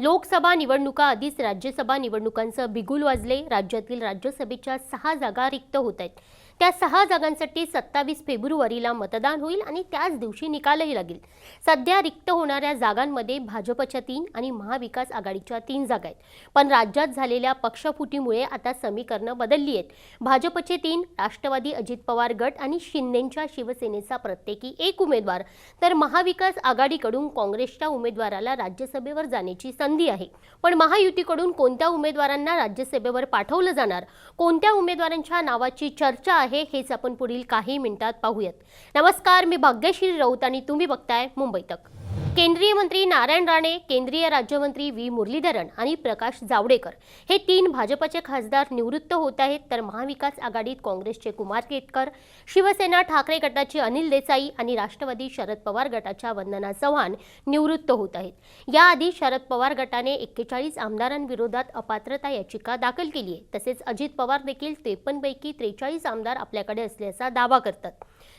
लोकसभा निवडणुका आधीच राज्यसभा निवडणुकांचं बिगुल वाजले. राज्यातील राज्यसभेच्या सहा जागा रिक्त होत आहेत. त्या सहा जागांसाठी सत्तावीस फेब्रुवारीला मतदान होईल आणि त्याच दिवशी निकालही लागेल. सध्या रिक्त होणाऱ्या जागांमध्ये भाजपच्या तीन आणि महाविकास आघाडीच्या तीन जागा आहेत. पण राज्यात झालेल्या पक्षफुटीमुळे आता समीकरणं बदलली आहेत. भाजपचे तीन राष्ट्रवादी अजित पवार गट आणि शिंदेच्या शिवसेनेचा प्रत्येकी एक उमेदवार. तर महाविकास आघाडीकडून काँग्रेसच्या उमेदवाराला राज्यसभेवर जाण्याची संधी आहे. पण महायुतीकडून कोणत्या उमेदवारांना राज्यसभेवर पाठवलं जाणार? कोणत्या उमेदवारांच्या नावाची चर्चा आहे? हेच आपण पुढील काही मिनिटात पाहूयात. नमस्कार मी भाग्यश्री राऊत आणि तुम्ही बघताय मुंबई तक. केंद्रीय मंत्री नारायण राणे केंद्रीय राज्यमंत्री व्ही. मुरलीधरन आणि प्रकाश जावडेकर हे तीन भाजपचे खासदार निवृत्त होत आहेत. तर महाविकास आघाडीत काँग्रेसचे कुमार केतकर शिवसेना ठाकरे गटाचे अनिल देसाई आणि राष्ट्रवादी शरद पवार गटाच्या वंदना चव्हाण निवृत्त होत आहेत. याआधी शरद पवार गटाने एक्केचाळीस आमदारांविरोधात अपात्रता याचिका दाखल केली आहे. तसेच अजित पवार देखील त्रेपन्नपैकी त्रेचाळीस आमदार आपल्याकडे असल्याचा दावा करतात.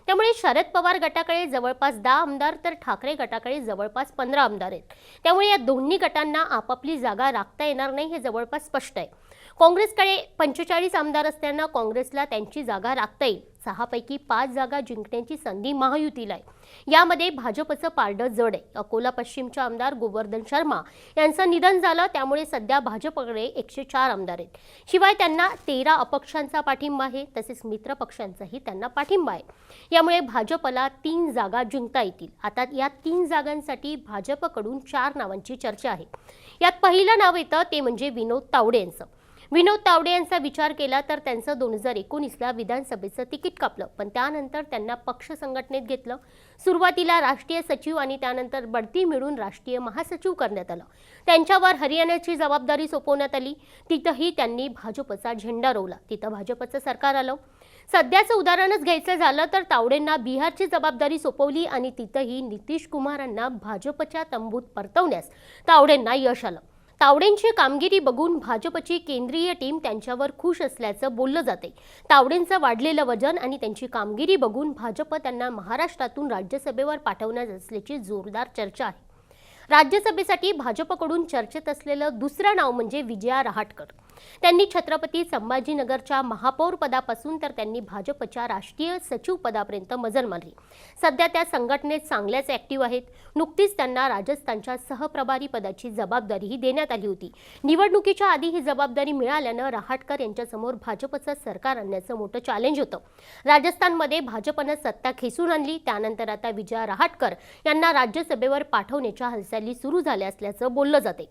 त्यामुळे शरद पवार गटाकडे जवळपास दहा आमदार तर ठाकरे गटाकडे जवळपास पंधरा आमदार आहेत. त्यामुळे या दोन्ही गटांना आपापली जागा राखता येणार नाही हे जवळपास स्पष्ट आहे. काँग्रेसकडे पंचेचाळीस आमदार असताना काँग्रेसला त्यांची जागा राखता येईल. सहापैकी पाच जागा जिंकण्याची संधी महायुतीला आहे. यामध्ये भाजपचं पारडं जड आहे. अकोला पश्चिमचे आमदार गोवर्धन शर्मा यांचं निधन झालं त्यामुळे सध्या भाजपकडे एकशे चार आमदार आहेत. शिवाय त्यांना तेरा अपक्षांचा पाठिंबा आहे तसेच मित्र पक्षांचाही त्यांना पाठिंबा आहे. यामुळे भाजपला तीन जागा जिंकता येतील. आता या तीन जागांसाठी भाजपकडून चार नावांची चर्चा आहे. यात पहिलं नाव येतं ते म्हणजे विनोद तावडे यांचं. विनोद तावडे यांचा विचार केला तर त्यांचं दोन हजार एकोणीसला विधानसभेचं तिकीट कापलं. पण त्यानंतर त्यांना पक्ष संघटनेत घेतलं. सुरुवातीला राष्ट्रीय सचिव आणि त्यानंतर बढती मिळून राष्ट्रीय महासचिव करण्यात आलं. त्यांच्यावर हरियाणाची जबाबदारी सोपवण्यात आली. तिथंही त्यांनी भाजपचा झेंडा रोवला. तिथं भाजपचं सरकार आलं. सध्याचं उदाहरणच घ्यायचं झालं तर तावडेंना बिहारची जबाबदारी सोपवली आणि तिथंही नितीश कुमारांना भाजपच्या तंबूत परतवण्यास तावडेंना यश आलं. तावडेंची कामगिरी बघून भाजपची केंद्रीय टीम त्यांच्यावर खुश असल्याचं बोललं जाते तावडेंचं वाढलेलं वजन आणि त्यांची कामगिरी बघून भाजप त्यांना महाराष्ट्रातून राज्यसभेवर पाठवण्यात असल्याची जोरदार चर्चा आहे. राज्यसभेसाठी भाजपकडून चर्चेत असलेलं दुसरं नाव म्हणजे विजया रहाटकर. त्यांनी छत्रपती संभाजीनगरच्या महापौर पदापासून तर त्यांनी भाजपच्या राष्ट्रीय सचिव पदापर्यंत मजल मारली सध्या त्या संघटनेत चांगल्याच ऍक्टिव्ह आहेत. नुकतीच त्यांना राजस्थानच्या सहप्रभारी पदाची जबाबदारीही देण्यात आली होती. निवडणुकीच्या आधी ही जबाबदारी मिळाल्यानं रहाटकर यांच्यासमोर भाजपचं सरकार आणण्याचं मोठं चॅलेंज होतं. राजस्थानमध्ये भाजपनं सत्ता खेचून आणली. त्यानंतर आता विजया रहाटकर यांना राज्यसभेवर पाठवण्याच्या हालचाली सुरू झाल्या असल्याचं बोललं जाते.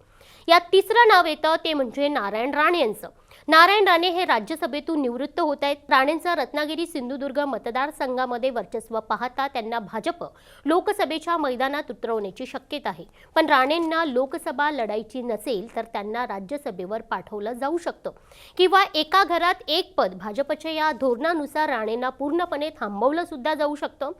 यात तिसरं नाव येतं ते म्हणजे नारायण राणे. यांचं. नारायण राणे हे राज्यसभेतून निवृत्त होत आहेत. राणेंचं रत्नागिरी सिंधुदुर्ग मतदारसंघामध्ये वर्चस्व पाहता त्यांना भाजप लोकसभेच्या मैदानात उतरवण्याची शक्यता आहे. पण राणेंना लोकसभा लढायची नसेल तर त्यांना राज्यसभेवर पाठवलं जाऊ शकतं. किंवा एका घरात एक पद भाजपच्या या धोरणानुसार राणेंना पूर्णपणे थांबवलं सुद्धा जाऊ शकतं.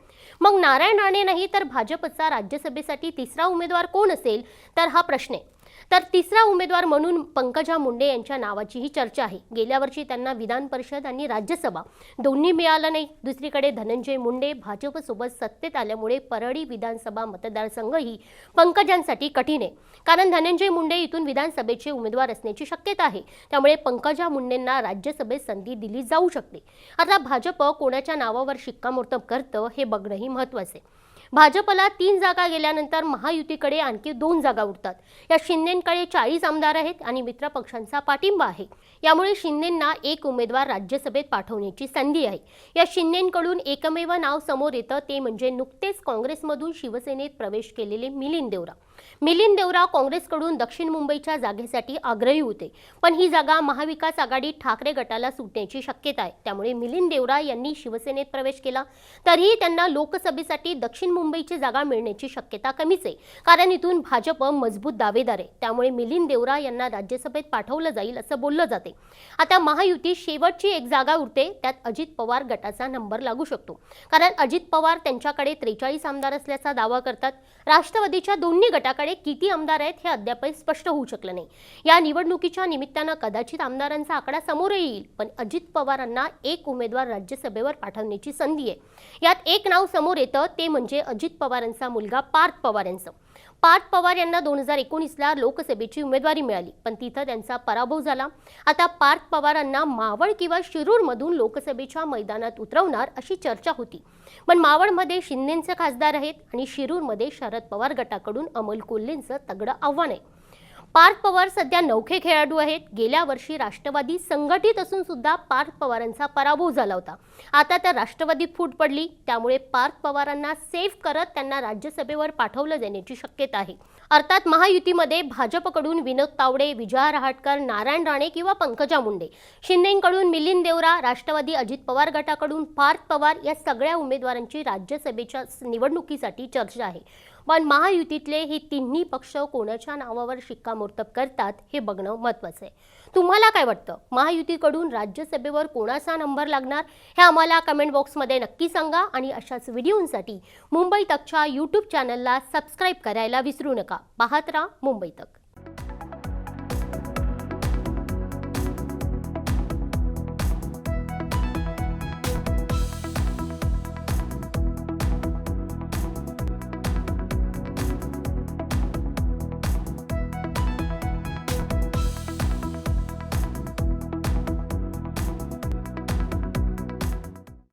मग नारायण राणे नाही तर भाजपचा राज्यसभेसाठी तिसरा उमेदवार कोण असेल? तर हा प्रश्न आहे. तर तिसरा उमेदवार म्हणून पंकजा मुंडे यांच्या नावाचीही चर्चा आहे. गेल्या वर्षी त्यांना विधान परिषद आणि राज्यसभा दोन्ही मिळालं नाही. दुसरीकडे धनंजय मुंडे भाजपसोबत सत्तेत आल्यामुळे परळी विधानसभा मतदारसंघही पंकजांसाठी कठीण आहे. कारण धनंजय मुंडे इथून विधानसभेचे उमेदवार असण्याची शक्यता आहे. त्यामुळे पंकजा मुंडेंना राज्यसभेत संधी दिली जाऊ शकते. आता भाजप कोणाच्या नावावर शिक्कामोर्तब करतं हे बघणंही महत्त्वाचं आहे. भाजपला तीन जागा गेल्यानंतर महायुतीकडे आणखी दोन जागा उरतात. या शिंदेकडे चाळीस आमदार आहेत आणि मित्र पक्षांचा पाठिंबा आहे. यामुळे शिंदेंना एक उमेदवार राज्यसभेत पाठवण्याची संधी आहे. या शिंदेकडून एकमेव नाव समोर येतं ते म्हणजे नुकतेच काँग्रेसमधून शिवसेनेत प्रवेश केलेले मिलिंद देवरा. मिलिंद देवरा काँग्रेसकडून दक्षिण मुंबईच्या जागेसाठी आग्रही होते. पण ही जागा महाविकास आघाडी ठाकरे गटाला सुटण्याची शक्यता आहे. त्यामुळे मिलिंद देवरा यांनी शिवसेनेत प्रवेश केला. तरीही त्यांना लोकसभेसाठी दक्षिण मुंबईची जागा मिळण्याची शक्यता कमीच आहे. कारण इथून भाजप मजबूत दावेदार आहे. त्यामुळे मिलिंद देवरा यांना राज्यसभेत पाठवलं जाईल असं बोललं जाते. आता महायुती शेवटची एक जागा उरते. त्यात अजित पवार गटाचा नंबर लागू शकतो. कारण अजित पवार त्यांच्याकडे त्रेचाळीस आमदार असल्याचा दावा करतात. राष्ट्रवादीच्या दोन्ही गटाकडे किती आमदार आहेत हे अद्यापही स्पष्ट होऊ शकलं नाही. या निवडणुकीच्या निमित्तानं कदाचित आमदारांचा आकडा समोर येईल पण अजित पवारांना एक उमेदवार राज्यसभेवर पाठवण्याची संधी आहे. यात एक नाव समोर येतं ते म्हणजे अजित पवारांचा मुलगा पार्थ पवार यांचं. पार्थ पवार यांना दोन हजार एकोणीसला लोकसभेची उमेदवारी मिळाली. पण तिथं त्यांचा पराभव झाला. आता पार्थ पवारांना मावळ किंवा शिरूरमधून लोकसभेच्या मैदानात उतरवणार अशी चर्चा होती. पण मावळमध्ये शिंदेचे खासदार आहेत आणि शिरूरमध्ये शरद पवार गटाकडून अमोल कोल्हेंचं तगडं आव्हान आहे. पार्थ पवार सध्या नौखे खेळाडू आहेत. गेल्या वर्षी राष्ट्रवादी संघटित असून सुद्धा पार्थ पवारांचा पराभव झाला होता. आता तर राष्ट्रवादीत फूट पडली. त्यामुळे पार्थ पवारांना सेफ करत त्यांना राज्यसभेवर पाठवलं जाण्याची शक्यता आहे. अर्थात महायुतीमध्ये भाजपकडून विनोद तावडे विजया रहाटकर नारायण राणे किंवा पंकजा मुंडे. शिंदेकडून मिलिंद देवरा राष्ट्रवादी अजित पवार गटाकडून पार्थ पवार या सगळ्या उमेदवारांची राज्यसभेच्या निवडणुकीसाठी चर्चा आहे. पण महायुतीतले हे तिन्ही पक्ष कोणाच्या नावावर शिक्कामोर्तब करतात हे बघणं महत्त्वाचं आहे. तुम्हाला काय वाटतं? महायुतीकडून राज्यसभेवर कोणाचा नंबर लागणार? हे आम्हाला कमेंट बॉक्समध्ये नक्की सांगा आणि अशाच व्हिडिओंसाठी मुंबई तकच्या यूट्यूब चॅनलला सबस्क्राईब करायला विसरू नका. पाहत राहा मुंबई तक.